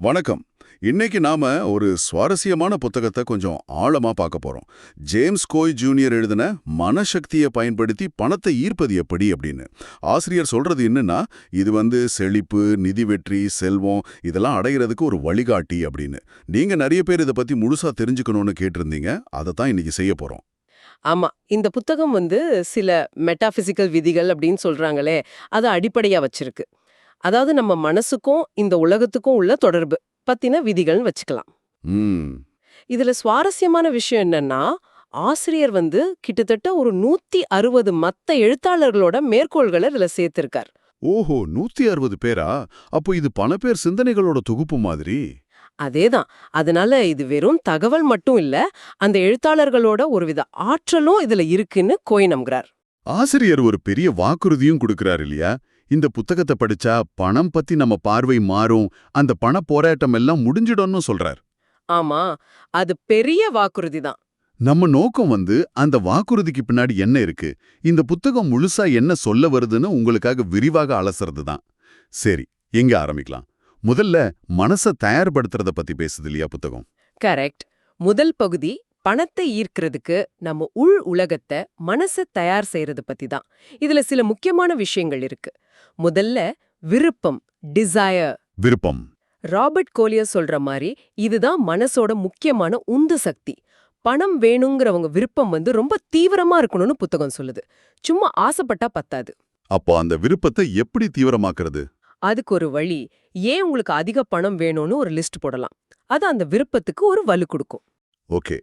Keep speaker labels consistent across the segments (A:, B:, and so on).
A: வணக்கம். இன்னைக்கு நாம ஒரு சுவாரஸ்யமான புத்தகத்தை கொஞ்சம் ஆழமா பார்க்க போறோம். ஜேம்ஸ் கோய் ஜூனியர் எழுதின மனசக்தியை பயன்படுத்தி பணத்தை ஈர்ப்பது எப்படி? அப்படின்னு. ஆசிரியர் சொல்றது என்னன்னா இது வந்து செழிப்பு நிதி வெற்றி செல்வம் இதெல்லாம் அடைகிறதுக்கு ஒரு வழிகாட்டி அப்படின்னு. நீங்க நிறைய பேர் இதை பத்தி முழுசா தெரிஞ்சுக்கணும்னு கேட்டிருந்தீங்க. அதை தான் இன்னைக்கு செய்ய போறோம்.
B: ஆமா. இந்த புத்தகம் வந்து சில மெட்டாபிசிக்கல் விதிகள் அப்படின்னு சொல்றாங்களே அதை அடிப்படையா வச்சிருக்கு. அதாவது நம்ம மனசுக்கும் இந்த உலகத்துக்கும் உள்ள தொடர்பு பத்தின விதிகள்னு வச்சுக்கலாம். இதுல சுவாரஸ்யமான விஷயம் என்னன்னா ஆசிரியர் வந்து கிட்டத்தட்ட ஒரு நூத்தி அறுபது மத்த எழுத்தாளர்களோட மேற்கோள்களை இதுல சேர்த்திருக்கார்.
A: ஓஹோ நூத்தி அறுபது பேரா? அப்போ இது பல பேர் சிந்தனைகளோட தொகுப்பு மாதிரி.
B: அதேதான். அதனால இது வெறும் தகவல் மட்டும் இல்ல அந்த எழுத்தாளர்களோட ஒருவித ஆற்றலும் இதுல இருக்குன்னு கோய் நம்புறார்
A: ஆசிரியர் ஒரு பெரிய வாக்குறுதியும் கொடுக்கறாரு இல்லையா? இந்த புத்தகத்தை படிச்சா பணம் பத்தி நம்ம பார்வை மாறும் அந்த பண போராட்டம் எல்லாம் முடிஞ்சிடும்னு சொல்றார்.
B: ஆமா அது பெரிய வாக்குறுதி தான்.
A: நம்ம நோக்கம் வந்து அந்த வாக்குறுதிக்கு பின்னாடி என்ன இருக்கு? இந்த புத்தகம் முழுசா என்ன சொல்ல வருதுன்னு உங்களுக்காக விரிவாக அலசுறது தான். சரி எங்க ஆரம்பிக்கலாம்? முதல்ல மனச தயார்படுத்துறத பத்தி பேசுது இல்லையா புத்தகம்?
B: கரெக்ட். முதல் பகுதி பணத்தை ஈர்க்கிறதுக்கு நம்ம உள் உலகத்தை மனச தயார் செய்யறது பத்தி தான். இதுல சில முக்கியமான விஷயங்கள் இருக்கு. முதல்ல விருப்பம் டிசையர்
A: விருப்பம்.
B: ராபர்ட் கோலியர் சொல்ற மாதிரி இதுதான் மனசோட முக்கியமான உந்து சக்தி. பணம் வேணுங்கிறவங்க விருப்பம் வந்து ரொம்ப தீவிரமா இருக்கணும்னு புத்தகம் சொல்லுது. சும்மா ஆசைப்பட்டா பத்தாது.
A: அப்போ அந்த விருப்பத்தை எப்படி தீவிரமாக்குறது?
B: அதுக்கு ஒரு வழி ஏன் உங்களுக்கு அதிக பணம் வேணும்னு ஒரு லிஸ்ட் போடலாம். அது அந்த விருப்பத்துக்கு ஒரு வலு கொடுக்கும்.
A: ஓகே.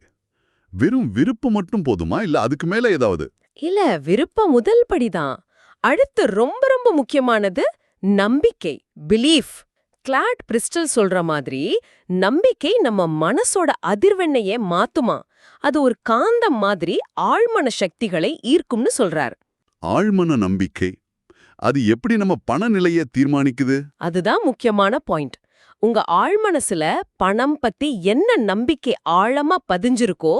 A: வெறும் விருப்பம் மட்டும் போதுமா? இல்ல அதுக்கு மேல ஏதாவது?
B: இல்ல விருப்பம் முதல் படிதான். அடுத்து ரொம்ப ரொம்ப முக்கியமானது நம்பிக்கை பிலீஃப் கிளாட் பிரிஸ்டல் சொல்ற மாதிரி நம்பிக்கை நம்ம மனசோட அதிர்வெண்ணையே மாத்துமா? அது ஒரு காந்தம் மாதிரி ஆழ்மன சக்திகளை ஈர்க்கும்னு சொல்றார்.
A: ஆழ்மன நம்பிக்கை. அது எப்படி நம்ம பண நிலையை தீர்மானிக்குது?
B: அதுதான் முக்கியமான பாயிண்ட் உங்க ஆழ்மனசுல பணம் பத்தி என்ன நம்பிக்கை ஆழமா பதிஞ்சிருக்கோ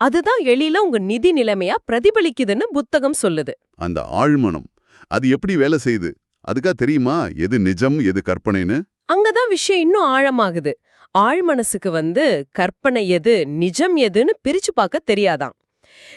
B: அதுதான் எளில உங்க நிதி நிலைமையா பிரதிபலிக்குதுன்னு புத்தகம் சொல்லுது.
A: அந்த ஆழ்மனம் அது எப்படி வேலை செய்யுது? அதுக்கா தெரியுமா? எது நிஜம் எது கற்பனைன்னு?
B: அங்கதான் விஷயம் இன்னும் ஆழமாகுது. ஆழ்மனசுக்கு வந்து கற்பனை எது நிஜம் எதுன்னு பிரிச்சு பார்க்க தெரியாதாம்.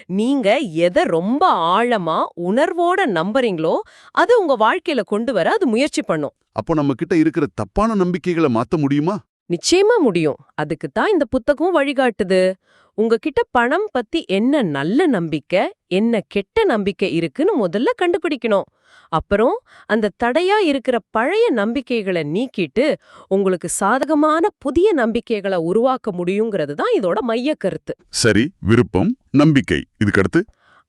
B: நீங்க எதை ரொம்ப ஆழமா உணர்வோட நம்புறீங்களோ அது உங்க வாழ்க்கையில கொண்டு வர அது முயற்சி பண்ணும்.
A: அப்போ நம்ம கிட்ட இருக்கிற தப்பான நம்பிக்கைகளை மாத்த முடியுமா?
B: நிச்சயமா முடியும். அதுக்கு தான் இந்த புத்தகம் வழிகாட்டுது. உங்ககிட்ட பணம் பத்தி என்ன நல்ல நம்பிக்கை என்ன கெட்ட நம்பிக்கை இருக்குன்னு முதல்ல கண்டுபிடிக்கணும். அப்புறம் அந்த தடையா இருக்கிற பழைய நம்பிக்கைகளை நீக்கிட்டு உங்களுக்கு சாதகமான புதிய நம்பிக்கைகளை உருவாக்க முடியுங்கிறது தான் இதோட மைய கருத்து
A: சரி விருப்பம். நம்பிக்கை. இதுக்கடுத்து?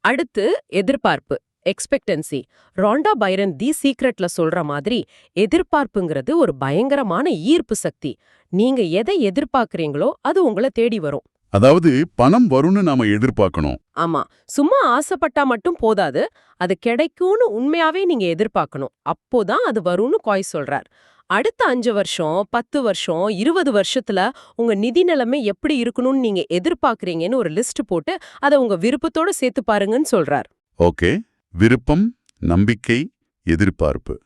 B: அடுத்து எதிர்பார்ப்பு எக்ஸ்பெக்டன்சி ராண்டா பைரன் தி சீக்ரெட்ல சொல்ற மாதிரி எதிர்பார்ப்புங்கிறது ஒரு பயங்கரமான ஈர்ப்பு சக்தி. நீங்க எதை எதிர்பார்க்கறீங்களோ அது உங்களை தேடி வரும்.
A: அதாவது பணம் வரும்னு நாம எதிர்பார்க்கணும்.
B: ஆமா. சும்மா ஆசைப்பட்டா மட்டும் போதாது. அது கிடைக்கும்னு உண்மையாவே நீங்க எதிர்பார்க்கணும். அப்போதான் அது வரும்னு காய் சொல்றார். அடுத்த அஞ்சு வருஷம் பத்து வருஷம் இருபது வருஷத்துல உங்க நிதி நிலைமை எப்படி இருக்கணும்னு நீங்க எதிர்பார்க்கறீங்கன்னு ஒரு லிஸ்ட் போட்டு அதை உங்க விருப்பத்தோட சேர்த்து பாருங்கன்னு சொல்றார்.
A: ஓகே. விருப்பம் நம்பிக்கை எதிர்பார்ப்பு.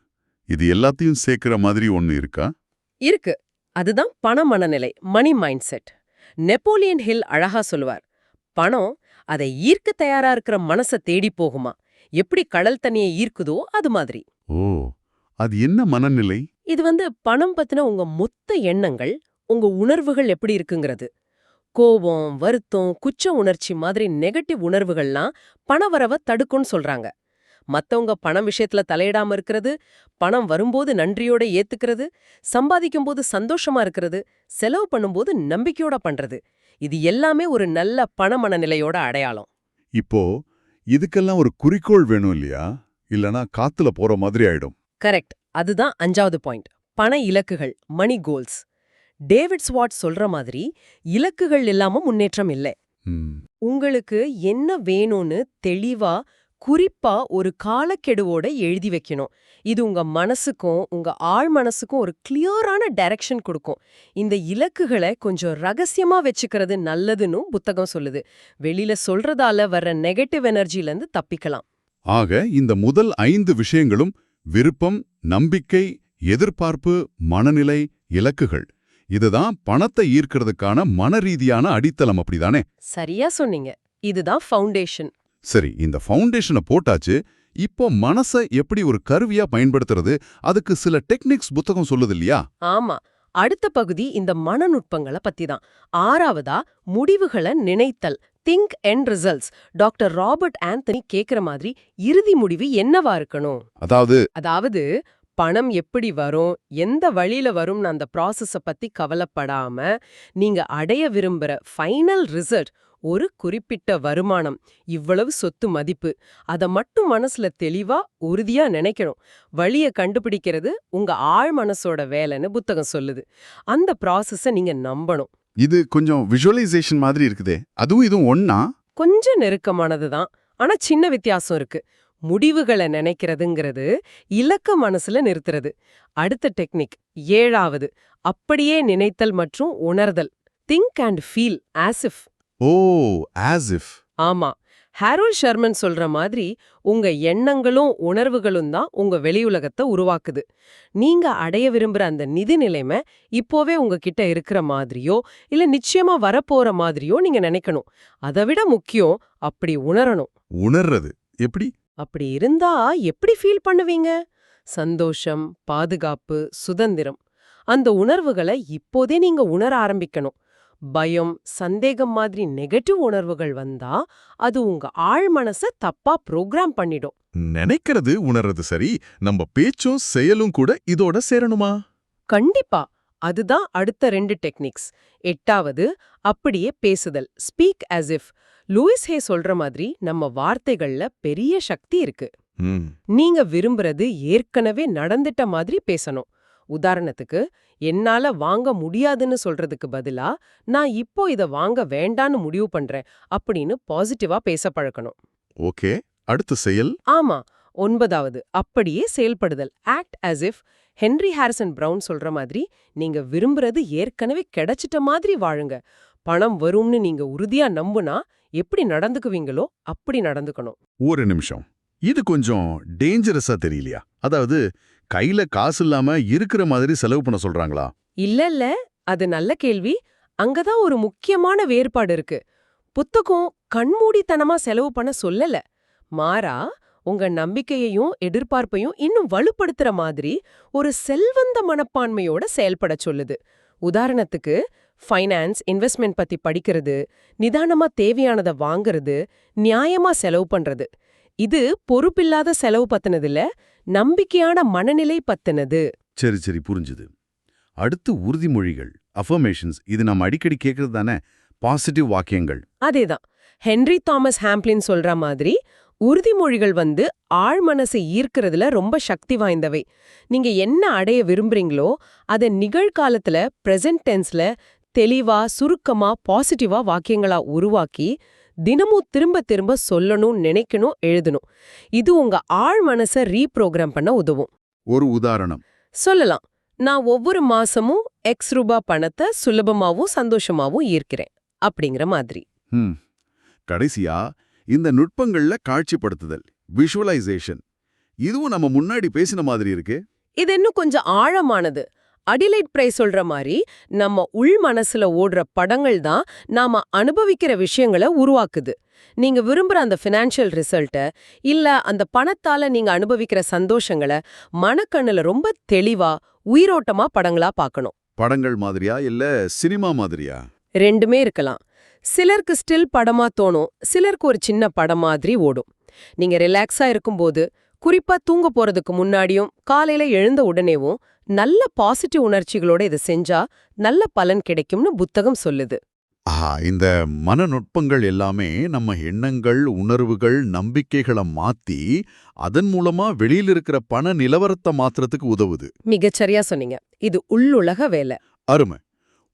A: இது எல்லாத்தையும் சேர்க்கிற மாதிரி ஒன்னு இருக்கா?
B: இருக்கு. அதுதான் பண மனநிலை money mindset. Napoleon Hill அழகா சொல்லுவார். பணம் அதை ஈர்க்க தயாரா இருக்கிற மனச தேடி போகுமா? எப்படி கடல் தண்ணியை ஈர்க்குதோ அது மாதிரி.
A: ஓ அது என்ன மனநிலை?
B: இது வந்து பணம் பத்தின உங்க மொத்த எண்ணங்கள் உங்க உணர்வுகள் எப்படி இருக்குங்கிறது. கோபம் வருத்தம் குற்ற உணர்ச்சி மாதிரி நெகட்டிவ் உணர்வுகள்லாம் பணவரவை தடுக்கும்னு சொல்றாங்க. மத்தவங்க பணம் விஷயத்துல தலையிடாம இருக்கிறது பணம் வரும்போது நன்றியோட ஏத்துக்கிறது சம்பாதிக்கும் போது சந்தோஷமா இருக்கிறது செலவு பண்ணும்போது நம்பிக்கையோட பண்றது. இது எல்லாமே ஒரு நல்ல பண மனநிலையோட அடையாளம்.
A: இப்போ இதுக்கெல்லாம் ஒரு குறிக்கோள் வேணும் இல்லையா? இல்லனா காத்துல போற மாதிரி ஆயிடும்.
B: கரெக்ட். அதுதான் அஞ்சாவது பாயிண்ட். பண இலக்குகள் மணி கோல்ஸ். டேவிட் ஸ்வாட் சொல்ற மாதிரி இலக்குகள் இல்லாம முன்னேற்றம் இல்லை. உங்களுக்கு என்ன வேணும்னு தெளிவா குறிப்பா ஒரு காலக்கெடுவோட எழுதி வைக்கணும். இது உங்க மனசுக்கும் உங்க ஆழ் மனசுக்கும் ஒரு கிளியரான டைரக்ஷன் கொடுக்கும். இந்த இலக்குகளை கொஞ்சம் ரகசியமா வச்சுக்கிறது நல்லதுன்னு புத்தகம் சொல்லுது. வெளியில சொல்றதால வர்ற நெகட்டிவ் எனர்ஜில இருந்து தப்பிக்கலாம்.
A: ஆக இந்த முதல் ஐந்து விஷயங்களும் விருப்பம் நம்பிக்கை எதிர்பார்ப்பு மனநிலை இலக்குகள். இதுதான் பணத்தை ஈர்க்கிறதுக்கான மனரீதியான அடித்தளம் அப்படிதானே?
B: சரியா சொன்னீங்க. இதுதான் ஃபவுண்டேஷன்
A: சரி இந்த ஃபவுண்டேஷனை போட்டாச்சு இப்போ மனசை எப்படி ஒரு கருவியா பயன்படுத்துறது? அதுக்கு சில டெக்னிக்ஸ் புத்தகம் சொல்லுது இல்லையா?
B: ஆமா. அடுத்த பகுதி இந்த மனநுட்பங்களை பத்தி தான் ஆறாவதா முடிவுகளை நினைத்தல் think and results doctor Robert Anthony கேக்குற மாதிரி இறுதி முடிவு என்னவா இருக்கணும்?
A: அதாவது?
B: அதாவது பணம் எப்படி வரும் எந்த வழியில வரும்னு அந்த ப்ராசஸ பத்தி கவலைப்படாம நீங்க அடைய விரும்புற ஃபைனல் ரிசல்ட் ஒரு குறிப்பிட்ட வருமானம் இவ்வளவு சொத்து மதிப்பு. அத மட்டும் மனசுல தெளிவா உறுதியா நினைக்கணும். வழிய கண்டுபிடிக்கிறது உங்க ஆழ் மனசோட வேலைன்னு புத்தகம் சொல்லுது. அந்த ப்ராசஸ நீங்க நம்பணும்.
A: இது கொஞ்சம் விஷுவலைசேஷன் மாதிரி இருக்குதே. அதுவும் இதுவும் ஒன்னா
B: கொஞ்சம் நெருக்கமானதுதான் ஆனா சின்ன வித்தியாசம் இருக்கு. முடிவுகளை நினைக்கிறதுங்கிறது இலக்க மனசுல நிறுத்துறது. அடுத்த டெக்னிக் ஏழாவது அப்படியே நினைத்தல் மற்றும் உணர்தல். Think and feel as if
A: oh as if
B: ஆமா. ஹாரோல் ஷர்மன் சொல்ற மாதிரி உங்க எண்ணங்களும் உணர்வுகளும் தான் உங்க வெளியுலகத்தை உருவாக்குது. நீங்க அடைய விரும்புற அந்த நிதி நிலைமை இப்போவே உங்ககிட்ட இருக்கிற மாதிரியோ இல்ல நிச்சயமா வரப்போற மாதிரியோ நீங்க நினைக்கணும். அதை விட முக்கியம் அப்படி உணரணும்.
A: உணர்றது. எப்படி?
B: அப்படி இருந்தா எப்படி ஃபீல் பண்ணுவீங்க? சந்தோஷம் பாதுகாப்பு சுதந்திரம். அந்த உணர்வுகளை இப்போதே நீங்க உணர ஆரம்பிக்கணும். பயம் சந்தேகம் மாதிரி நெகட்டிவ் உணர்வுகள் வந்தா அது உங்க ஆழ் மனச தப்பா ப்ரோக்ராம் பண்ணிடும்.
A: நினைக்கிறது உணர்றது சரி நம்ம பேச்சும் செயலும் கூட இதோட சேரணுமா?
B: கண்டிப்பா. அதுதான் அடுத்த ரெண்டு டெக்னிக்ஸ் எட்டாவது அப்படியே பேசுதல். Speak as if. Louise Hay சொல்ற மாதிரி நம்ம வார்த்தைகள்ல பெரிய சக்தி இருக்கு. நீங்க விரும்புறது ஏற்கனவே நடந்துட்ட மாதிரி பேசணும். உதாரணத்துக்கு என்னால வாங்க முடியாதுன்னு சொல்றதுக்கு பதிலா நான் இப்போ இத வாங்க வேண்டான்னு முடிவு பண்றேன் அப்படின்னு பாசிட்டிவா பேச பழக்கணும்
A: ஓகே அடுத்த செயல்?
B: ஆமா ஒன்பதாவது அப்படியே செயல்படுதல். Act as if Henry Harrison Brown சொல்ற மாதிரி நீங்க விரும்புறது ஏற்கனவே கிடைச்சிட்ட மாதிரி வாழுங்க. பணம் வரும்னு நீங்க உறுதியா நம்புனா எப்படி நடந்துக்குவீங்களோ அப்படி நடந்துக்கணும்.
A: ஒரு நிமிஷம். இது கொஞ்சம் டேஞ்சரஸா தெரியலையா? அதாவது கையில காசு இல்லாம இருக்கிற மாதிரி செலவு பண்ண சொல்றாங்களா?
B: இல்ல இல்ல. அது நல்ல கேள்வி. அங்கதான் ஒரு முக்கியமான வேறுபாடு இருக்கு. புத்தகம் கண்மூடித்தனமா செலவு பண்ண சொல்லல. மாறா உங்க நம்பிக்கையையும் எதிர்பார்ப்பையும் இன்னும் வலுப்படுத்துற மாதிரி ஒரு செல்வந்த மனப்பான்மையோட செயல்பட சொல்லுது. உதாரணத்துக்கு ஃபைனான்ஸ் இன்வெஸ்ட்மெண்ட் பத்தி படிக்கிறது நிதானமா தேவையானதை வாங்குறது நியாயமா செலவு பண்றது. இது பொறுப்பில்லாத செலவு பத்தினதில்ல நம்பிக்கையான மனநிலை பத்தினது.
A: சரி சரி புரிஞ்சுது. அடுத்து உறுதிமொழிகள் அஃபர்மேஷன்ஸ் இது நம்ம அடிக்கடி கேட்கறது தானே? பாசிட்டிவ் வாக்கியங்கள்.
B: அதேதான். ஹென்ரி தாமஸ் ஹாம்ப்ளின் சொல்ற மாதிரி உறுதிமொழிகள் வந்து ஆழ்மனசை ஈர்க்கிறதுல ரொம்ப சக்தி வாய்ந்தவை. நீங்க என்ன அடைய விரும்புறீங்களோ அதை நிகழ்காலத்துல பிரசன்ட் டென்ஸ்ல தெளிவா சுருக்கமா பாசிட்டிவா வாக்கியங்களா உருவாக்கி தினமும் திரும்ப திரும்ப சொல்லணும் நினைக்கணும் எழுதணும். இது உங்க ஆழ் மனசை ரீப்ரோக்ராம் பண்ண உதவும்.
A: ஒரு உதாரணம்.
B: சொல்லலாம். நான் ஒவ்வொரு மாசமும் எக்ஸ் ரூபா பணத்தை சுலபமாவும் சந்தோஷமாவும் ஈர்க்கிறேன் அப்படிங்கிற மாதிரி.
A: கடைசியா இந்த நுட்பங்கள்ல காட்சிப்படுத்துதல் விஷுவலைசேஷன் இதுவும் நம்ம முன்னாடி பேசின மாதிரி இருக்கு?
B: இது இன்னும் கொஞ்சம் ஆழமானது. அடிலைட் பிரைஸ் சொல்ற மாதிரி நம்ம உள் மனசுல ஓடுற படங்கள் தான் நாம அனுபவிக்கிற விஷயங்களை உருவாக்குது. நீங்க விரும்புற அந்த ஃபினான்ஷியல் ரிசல்ட்ட இல்ல அந்த பணத்தால நீங்க அனுபவிக்கிற சந்தோஷங்களை மனக்கண்ணுல ரொம்ப தெளிவா உயிரோட்டமா படங்களா பார்க்கணும்
A: படங்கள் மாதிரியா இல்ல சினிமா மாதிரியா?
B: ரெண்டுமே இருக்கலாம். சிலருக்கு ஸ்டில் படமா தோணும் சிலருக்கு ஒரு சின்ன படம் மாதிரி ஓடும். நீங்க ரிலாக்ஸா இருக்கும்போது குறிப்பா தூங்க போறதுக்கு முன்னாடியும் காலையில எழுந்த உடனேவும் நல்ல பாசிட்டிவ் உணர்ச்சிகளோட இதை செஞ்சா நல்ல பலன் கிடைக்கும்னு புத்தகம் சொல்லுது.
A: ஆ இந்த மனநுட்பங்கள் எல்லாமே நம்ம எண்ணங்கள் உணர்வுகள் நம்பிக்கைகளை மாத்தி அதன் மூலமா வெளியில இருக்கிற பண நிலவரத்தை மாத்துறதுக்கு உதவுது.
B: மிகச்சரியா சொன்னீங்க. இது உள்ளுலக வேலை.
A: அருமை.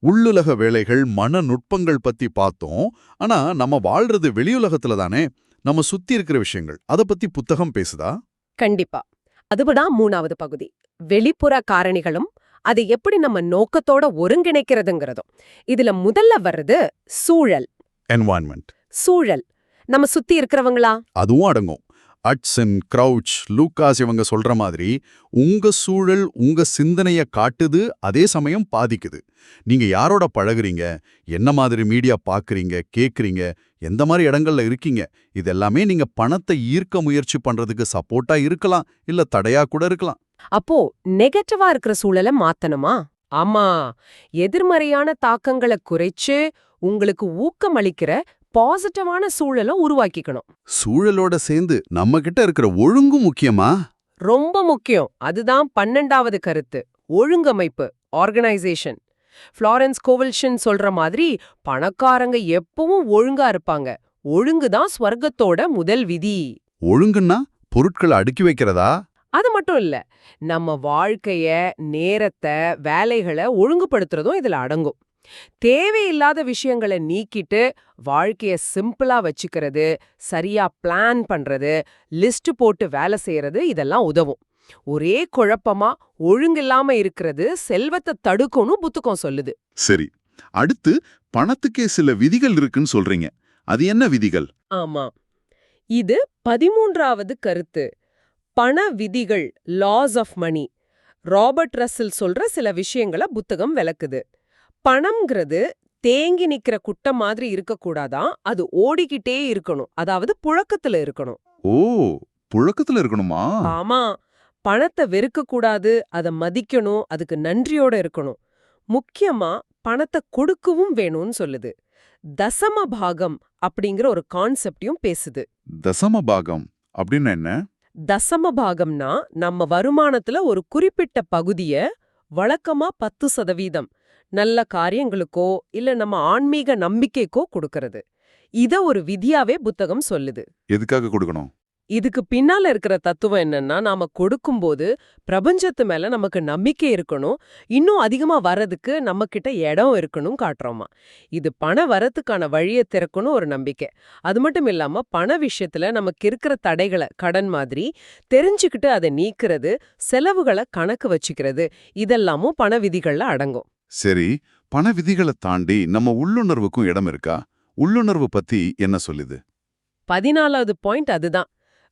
A: உள்ளுலக வேலைகள் மனநுட்பங்கள் பத்தி பார்த்தோம். ஆனா நம்ம வாழ்றது வெளியுலகத்துல தானே? நம்ம சுத்தி இருக்கிற விஷயங்கள். அத பத்தி புத்தகம் பேசுதா?
B: கண்டிப்பா. அதுபதான் மூணாவது பகுதி. வெளிப்புற காரணிகளும் அதை எப்படி நம்ம நோக்கத்தோட ஒருங்கிணைக்கிறதுங்கிறதும். இதுல முதல்ல வர்றது சூழல்.
A: என்வாயன்மெண்ட்
B: சூழல். நம்ம சுத்தி இருக்கிறவங்களா?
A: அதுவும் அடங்கும்.
C: அட்சன் க்ரௌச் லூக்காஸ் இவங்க சொல்ற மாதிரி உங்க சூழல் உங்க சிந்தனைய காட்டுது அதே சமயம் பாதிக்குது. நீங்க யாரோட பழகுறீங்க? என்ன மாதிரி மீடியா பார்க்குறீங்க கேக்குறீங்க? எந்த மாதிரி இடங்கள்ல இருக்கீங்க? இதெல்லாமே நீங்க பணத்தை ஈர்க்க முயற்சி பண்றதுக்கு சப்போர்ட்டா இருக்கலாம் இல்ல தடையா கூட இருக்கலாம்.
B: அப்போ நெகட்டிவா இருக்கிற சூழலை மாத்தணுமா? ஆமா எதிர்மறையான தாக்கங்களை குறைச்சு உங்களுக்கு ஊக்கமளிக்கிற பாசிட்டிவான சூழலை உருவாக்கிக்கணும்.
C: சூழலோட சேர்ந்து நம்ம கிட்ட இருக்கிற ஒழுங்கும் முக்கியமா?
B: ரொம்ப முக்கியம். அதுதான் பன்னெண்டாவது கருத்து. ஒழுங்கமைப்பு ஆர்கனைசேஷன் ஃப்ளாரன்ஸ் கோவல்ஷன் சொல்ற மாதிரி பணக்காரங்க எப்பவும் ஒழுங்கா இருப்பாங்க. ஒழுங்கு தான் ஸ்வர்க்கத்தோட முதல் விதி.
C: ஒழுங்குன்னா பொருட்களை அடுக்கி வைக்கிறதா?
B: அது மட்டும் இல்ல நம்ம வாழ்க்கைய நேரத்தை வேலைகளை ஒழுங்குபடுத்துறதும் இதுல அடங்கும். தேவையில்லாத விஷயங்களை நீக்கிட்டு வாழ்க்கைய சிம்பிளா வச்சுக்கிறது சரியா பிளான் பண்றது லிஸ்ட் போட்டு வேலை செய்யறது இதெல்லாம் உதவும். ஒரே குழப்பமா ஒழுங்கில்லாம இருக்கிறது செல்வத்தை தடுக்கும்னு புத்தகம் சொல்லுது.
A: சரி. அடுத்து பணத்துக்கே சில விதிகள் இருக்குன்னு சொல்றீங்க. அது என்ன விதிகள்?
B: ஆமா. இது பதிமூன்றாவது கருத்து. பண விதிகள் laws of money Robert Russell சொல்ற சில விஷயங்களை புத்தகம் விளக்குது. பணம்ங்கிறது தேங்கி நிக்கிற குட்டை மாதிரி இருக்கக்கூடாதான் அது ஓடிக்கிட்டே இருக்கணும். அதாவது புழக்கத்துல இருக்கணும்.
A: ஓ புழக்கத்துல இருக்கணுமா?
B: ஆமா. பணத்தை வெறுக்க கூடாது அத மதிக்கணும் அதுக்கு நன்றியோட இருக்கணும். முக்கியமா பணத்தை கொடுக்கவும் வேணும்னு சொல்லுது. தசம பாகம் அப்படிங்கிற ஒரு கான்செப்டையும் பேசுது.
A: தசம பாகம் அப்படின்னு என்ன?
B: தசம பாகம்னா நம்ம வருமானத்துல ஒரு குறிப்பிட்ட பகுதிய வழக்கமா பத்து சதவீதம். நல்ல காரியங்களுக்கோ இல்ல நம்ம ஆன்மீக நம்பிக்கைக்கோ கொடுக்கறது. இத ஒரு விதியாவே புத்தகம் சொல்லுது.
A: எதுக்காக கொடுக்கணும்?
B: இதுக்கு பின்னால இருக்கிற தத்துவம் என்னன்னா நாம கொடுக்கும்போது பிரபஞ்சத்து மேல நமக்கு நம்பிக்கை இருக்கணும். இன்னும் அதிகமா வர்றதுக்கு நம்ம கிட்ட இடம் இருக்கணும் காட்டுறோமா. இது பண வரத்துக்கான வழியை திறக்கணும் ஒரு நம்பிக்கை. அது மட்டும் இல்லாம பண விஷயத்துல நமக்கு இருக்கிற தடைகளை கடன் மாதிரி தெரிஞ்சுக்கிட்டு அதை நீக்கிறது செலவுகளை கணக்கு வச்சுக்கிறது இதெல்லாமும் பண விதிகள்ல அடங்கும்.
A: சரி பண விதிகளை தாண்டி நம்ம உள்ளுணர்வுக்கும் இடம் இருக்கா? உள்ளுணர்வு பத்தி என்ன சொல்லுது?
B: பதினாலாவது பாயிண்ட் அதுதான்.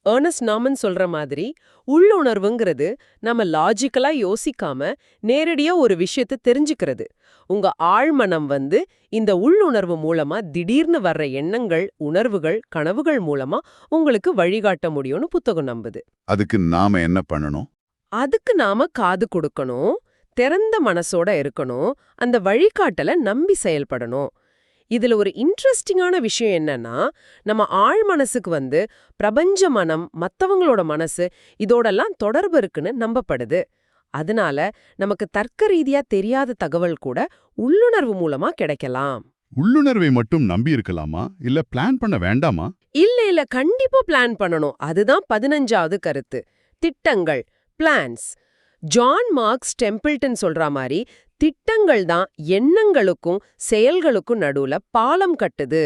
B: ஏர்னஸ்ட் நாமன் சொல்ற மாதிரி உள்ளுணர்வுங்கிறது நம்ம லாஜிக்கலா யோசிக்காம நேரடியா ஒரு விஷயத்தை தெரிஞ்சுக்கிறது. உங்க ஆழ்மனம் வந்து இந்த உள்ளுணர்வு மூலமா திடீர்னு வர்ற எண்ணங்கள் உணர்வுகள் கனவுகள் மூலமா உங்களுக்கு வழிகாட்ட முடியும்னு புத்தகம் நம்புது.
A: அதுக்கு நாம என்ன பண்ணணும்?
B: அதுக்கு நாம காது கொடுக்கணும். திறந்த மனசோட இருக்கணும். அந்த வழிகாட்டல நம்பி செயல்படணும். இதுல ஒரு இன்ட்ரெஸ்டிங்கான விஷயம் என்னன்னா நம்ம ஆழ் மனசுக்கு வந்து பிரபஞ்ச மனம் மத்தவங்களோட மனசு இதோடெல்லாம் தொடர்பு இருக்குன்னு நம்பப்படுது. அதனால நமக்கு தர்க்க ரீதியா தெரியாத தகவல் கூட உள்ளுணர்வு மூலமா கிடைக்கலாம்.
C: உள்ளுணர்வை மட்டும் நம்பி இருக்கலாமா? இல்ல பிளான் பண்ண வேண்டாமா?
B: இல்ல இல்ல கண்டிப்பா பிளான் பண்ணணும். அதுதான் பதினஞ்சாவது கருத்து. திட்டங்கள் பிளான்ஸ் ஜான் மார்க்ஸ் டெம்பிள்டன் சொல்ற மாதிரி திட்டங்கள் தான் எண்ணங்களுக்கும் செயல்களுக்கும் நடுவுல பாலம் கட்டுது.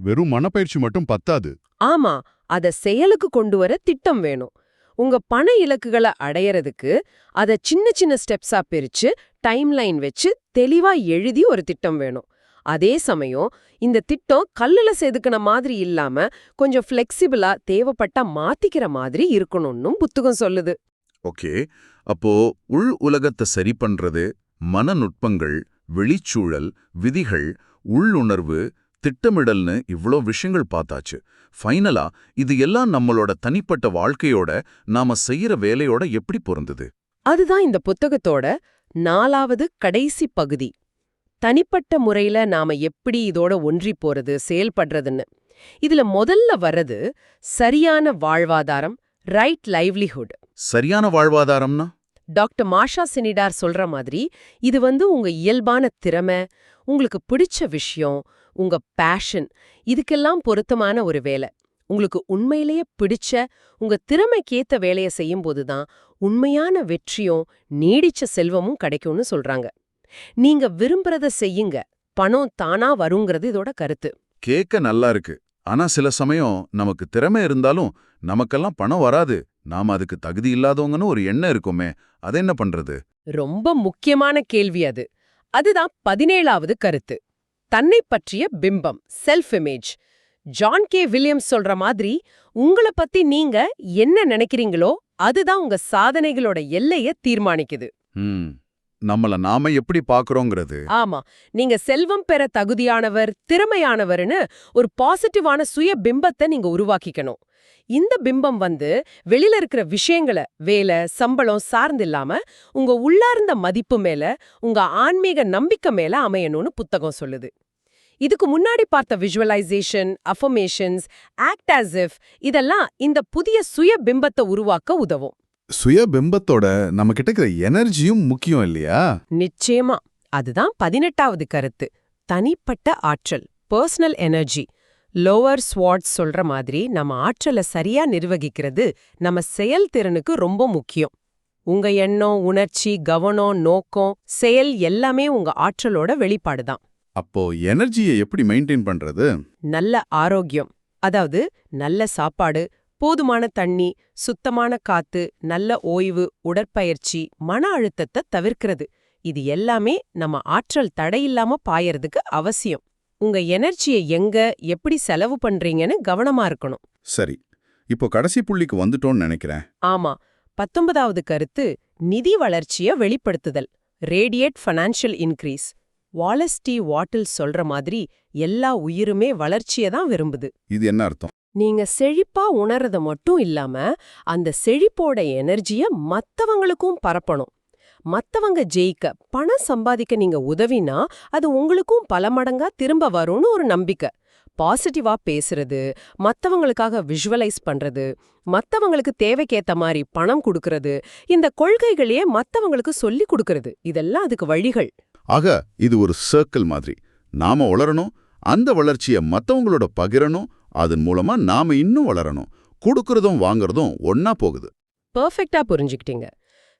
C: வெறும் மனப்பயிற்சி மட்டும் பத்தாது.
B: ஆமா அத செயலுக்கு கொண்டு வர திட்டம் வேணும். உங்க பண இலக்குகளை அடையறதுக்கு அத சின்ன சின்ன ஸ்டெப்ஸா பிரிச்சு டைம்லைன் வச்சு தெளிவா எழுதி ஒரு திட்டம் வேணும். அதே சமயம் இந்த திட்டம் கல்லுல செதுக்கின மாதிரி இல்லாம கொஞ்சம் ஃப்ளெக்சிபிளா தேவைப்பட்டா மாத்திக்கிற மாதிரி இருக்கணும்னும் புத்தகம் சொல்லுது.
A: ஓகே. அப்போ உள் உலகத்தை சரி பண்றது மனநுட்பங்கள் வெளிச்சூழல் விதிகள் உள்ளுணர்வு திட்டமிடல்னு இவ்ளோ விஷயங்கள் பார்த்தாச்சு. ஃபைனலா இது எல்லாம் நம்மளோட தனிப்பட்ட வாழ்க்கையோட நாம செய்யற வேலையோட எப்படி பொருந்தது?
B: அதுதான் இந்த புத்தகத்தோட நாலாவது கடைசி பகுதி. தனிப்பட்ட முறையில நாம எப்படி இதோட ஒன்றி போறது செயல்படுறதுன்னு. இதுல முதல்ல வர்றது சரியான வாழ்வாதாரம் ரைட் லைவ்லிஹுட்
A: சரியான வாழ்வாதாரம்னா?
B: டாக்டர் மாஷா சினிடார் சொல்ற மாதிரி இது வந்து உங்க இயல்பான திறமை உங்களுக்கு பிடிச்ச விஷயம் உங்க பேஷன் இதுக்கெல்லாம் பொருத்தமான ஒரு வேலை. உங்களுக்கு உண்மையிலேயே பிடிச்ச உங்க திறமைக்கேத்த வேலையை செய்யும்போது தான் உண்மையான வெற்றியும் நீடிச்ச செல்வமும் கிடைக்கும்னு சொல்றாங்க. நீங்க விரும்புறத செய்யுங்க. பணம் தானா வருங்கிறது இதோட கருத்து.
A: கேட்க நல்லா இருக்கு. ஆனா சில சமயம் நமக்கு திறமை இருந்தாலும் நமக்கெல்லாம் பணம் வராது. நாம அதுக்கு தகுதி இல்லாதவங்கன்னு ஒரு எண்ணம் இருக்குமே அதை என்ன பண்றது?
B: ரொம்ப முக்கியமான கேள்வி அது. அதுதான் பதினேழாவது கருத்து. தன்னை பற்றிய பிம்பம் self image John K Williams சொல்ற மாதிரி உங்கள பத்தி நீங்க என்ன நினைக்கிறீங்களோ அதுதான் உங்க சாதனைகளோட எல்லைய தீர்மானிக்குது.
C: நம்மள நாம எப்படி பாக்குறோங்கிறது.
B: ஆமா. நீங்க செல்வம் பெற தகுதியானவர் திறமையானவர்னு ஒரு பாசிட்டிவான சுய பிம்பத்தை நீங்க உருவாக்கிக்கணும். இந்த பிம்பம் வந்து வெளியில இருக்கிற விஷயங்களை வேலை சம்பளம் சார்ந்து இல்லாம உங்க உள்ளார்ந்த மதிப்பு மேல உங்க ஆன்மீக நம்பிக்கை மேல அமையணும்னு புத்தகம் சொல்லுது. இதுக்கு முன்னாடி பார்த்த visualisation affirmations act as if இதெல்லாம் இந்த புதிய சுய பிம்பத்தை உருவாக்க உதவும்.
D: சுய பிம்பத்தோட நம்ம கிட்ட இருக்கிற எனர்ஜியும் முக்கியம் இல்லையா?
B: நிச்சயமா. அதுதான் பதினெட்டாவது கருத்து. தனிப்பட்ட ஆற்றல் பர்சனல் எனர்ஜி லோவர் ஸ்வாட்ஸ் சொல்ற மாதிரி நம்ம ஆற்றலை சரியா நிர்வகிக்கிறது நம்ம செயல்திறனுக்கு ரொம்ப முக்கியம். உங்க எண்ணம் உணர்ச்சி கவனம் நோக்கம் செயல் எல்லாமே உங்க ஆற்றலோட வெளிப்பாடுதான்
D: அப்போ எனர்ஜியை எப்படி மெயின்டைன் பண்றது?
B: நல்ல ஆரோக்கியம் அதாவது நல்ல சாப்பாடு போதுமான தண்ணி சுத்தமான காத்து நல்ல ஓய்வு உடற்பயிற்சி மன அழுத்தத்தை தவிர்க்கிறது. இது எல்லாமே நம்ம ஆற்றல் தடையில்லாம பாயறதுக்கு அவசியம். உங்க எனர்ஜியை எங்க எப்படி செலவு பண்றீங்கன்னு கவனமா இருக்கணும்.
D: சரி. இப்போ கடைசி புள்ளிக்கு வந்துட்டோம்னு நினைக்கிறேன்.
B: ஆமா. பத்தொன்பதாவது கருத்து நிதி வளர்ச்சிய வெளிப்படுத்துதல். Radiate financial increase. Wallace D Wattles சொல்ற மாதிரி எல்லா உயிருமே வளர்ச்சியை தான் விரும்புது.
D: இது என்ன அர்த்தம்?
B: நீங்க செழிப்பா உணர்றத மட்டும் இல்லாம அந்த செழிப்போட எனர்ஜிய மத்தவங்களுக்கும் பரப்பணும். மத்தவங்க ஜெயிக்க பணம் சம்பாதிக்க நீங்க உதவினா அது உங்களுக்கும் பல மடங்கா திரும்ப வரும்னு ஒரு நம்பிக்கை. பாசிட்டிவா பேசுறது மத்தவங்களுக்காக விஷுவலைஸ் பண்றது மத்தவங்களுக்கு தேவைக்கேத்த மாதிரி பணம் கொடுக்கறது இந்த கொள்கைகளையே மத்தவங்களுக்கு சொல்லி கொடுக்கறது இதெல்லாம் அதுக்கு வழிகள்.
A: ஆக இது ஒரு சர்க்கிள் மாதிரி. நாம வளரணும் அந்த வளர்ச்சியை மத்தவங்களோட பகிரணும் அதன் மூலமா நாம இன்னும் வளரணும். கொடுக்கறதும் வாங்குறதும் ஒன்னா போகுது.
B: பெர்ஃபெக்ட்டா புரிஞ்சுக்கிட்டீங்க.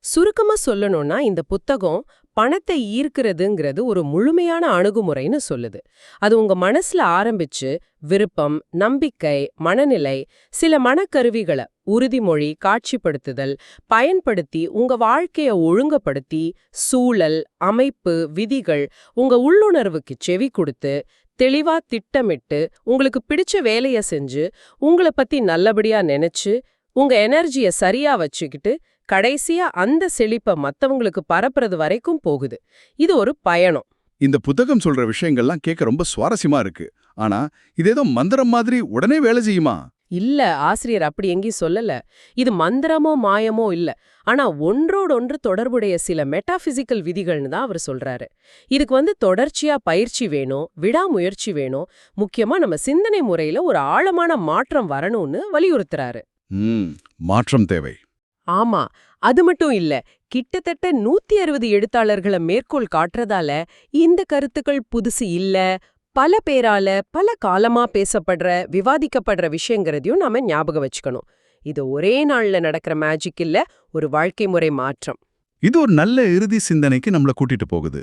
B: சுருக்கமா சொல்லணும்னா இந்த புத்தகம் பணத்தை ஈர்க்கிறதுங்கிறது ஒரு முழுமையான அணுகுமுறைன்னு சொல்லுது. அது உங்க மனசுல ஆரம்பிச்சு விருப்பம் நம்பிக்கை மனநிலை சில மனக்கருவிகளை உறுதிமொழி காட்சிப்படுத்துதல் பயன்படுத்தி உங்க வாழ்க்கைய ஒழுங்கப்படுத்தி சூழல் அமைப்பு விதிகள் உங்க உள்ளுணர்வுக்கு செவி கொடுத்து தெளிவா திட்டமிட்டு உங்களுக்கு பிடிச்ச வேலைய செஞ்சு உங்களை பத்தி நல்லபடியா நினைச்சு உங்க எனர்ஜிய சரியா வச்சுக்கிட்டு கடைசியா அந்த செழிப்ப மத்தவங்களுக்கு பரப்புறது வரைக்கும் போகுது. இது ஒரு பயணம்.
D: இந்த புத்தகம் சொல்ற விஷயங்கள்லாம் கேட்க ரொம்ப சுவாரஸ்யமா இருக்கு. ஆனா இது ஏதோ மந்திரம் மாதிரி உடனே வேலை செய்யுமா?
B: இல்ல ஆசிரியர் அப்படி எங்கேயும் சொல்லல. இது மந்திரமோ மாயமோ இல்ல. ஆனா ஒன்றோடொன்று தொடர்புடைய சில மெட்டாபிசிக்கல் விதிகள்னு தான் அவர் சொல்றாரு. இதுக்கு வந்து தொடர்ச்சியா பயிற்சி வேணும் விடாமுயற்சி வேணும். முக்கியமா நம்ம சிந்தனை முறையில ஒரு ஆழமான மாற்றம் வரணும்னு வலியுறுத்துறாரு.
D: மாற்றம் தேவை.
B: ஆமா அது மட்டும் இல்ல கிட்டத்தட்ட நூத்தி அறுபது எழுத்தாளர்களை மேற்கோள் காட்டுறதால இந்த கருத்துக்கள் புதுசு இல்ல பல பேரால பல காலமா பேசப்படுற விவாதிக்கப்படுற விஷயங்கிறதையும் நாம ஞாபகம் வச்சுக்கணும். இது ஒரே நாள்ல நடக்கிற மேஜிக் இல்ல ஒரு வாழ்க்கை முறை மாற்றம்.
D: இது ஒரு நல்ல இறுதி சிந்தனைக்கு நம்மள கூட்டிட்டு போகுது.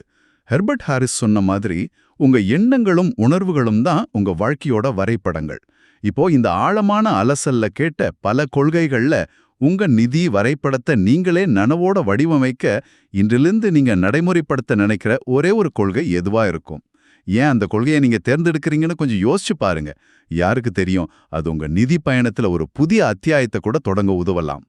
D: ஹெர்பர்ட் ஹாரிஸ் சொன்ன மாதிரி உங்க எண்ணங்களும் உணர்வுகளும் தான் உங்க வாழ்க்கையோட வரைபடங்கள். இப்போ இந்த ஆழமான அலசல்ல கேட்ட பல கொள்கைகள்ல உங்க நிதி வரைபடத்தை நீங்களே நனவோட வடிவமைக்க இன்றிலிருந்து நீங்க நடைமுறைப்படுத்த நினைக்கிற ஒரே ஒரு கொள்கை எதுவா இருக்கும்? ஏன் அந்த கொள்கையை நீங்க தேர்ந்தெடுக்கிறீங்கன்னு கொஞ்சம் யோசிச்சு பாருங்க. யாருக்கு தெரியும்? அது உங்க நிதி பயணத்துல ஒரு புதிய அத்தியாயத்தை கூட தொடங்க உதவலாம்.